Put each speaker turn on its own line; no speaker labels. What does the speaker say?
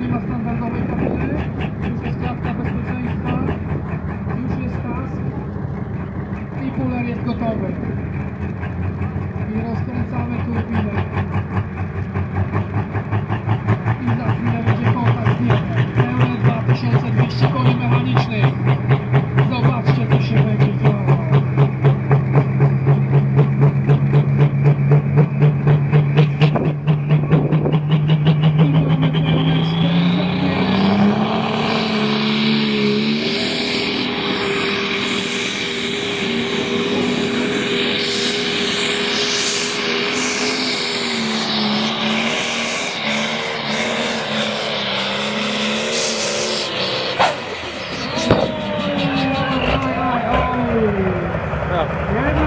nie ma standardowej kamery, już jest klatka bezpieczeństwa, już jest kask i puler jest gotowy. I rozkręcamy turbinę. I za chwilę będzie kontakt z niebem. 2200 koni. Yeah.